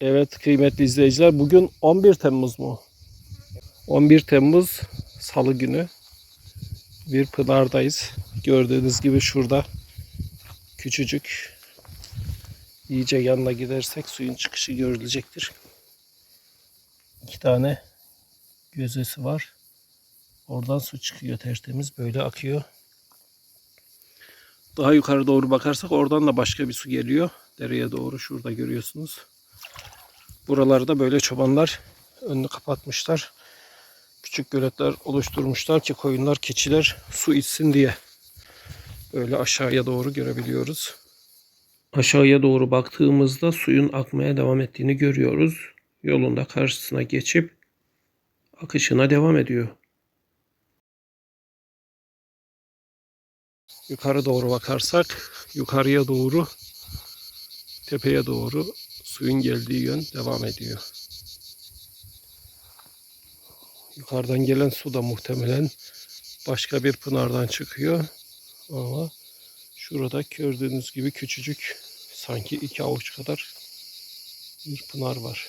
Evet kıymetli izleyiciler bugün 11 Temmuz mu? 11 Temmuz Salı günü bir pınardayız. Gördüğünüz gibi şurada küçücük iyice yanına gidersek suyun çıkışı görülecektir. İki tane gözesi var. Oradan su çıkıyor tertemiz böyle akıyor. Daha yukarı doğru bakarsak oradan da başka bir su geliyor. Dereye doğru şurada görüyorsunuz. Buralarda böyle çobanlar önünü kapatmışlar. Küçük göletler oluşturmuşlar ki koyunlar, keçiler su içsin diye. Böyle aşağıya doğru görebiliyoruz. Aşağıya doğru baktığımızda suyun akmaya devam ettiğini görüyoruz. Yolunda karşısına geçip akışına devam ediyor. Yukarı doğru bakarsak yukarıya doğru tepeye doğru suyun geldiği yön devam ediyor. Yukarıdan gelen su da muhtemelen başka bir pınardan çıkıyor. Ama şurada gördüğünüz gibi küçücük sanki iki avuç kadar bir pınar var.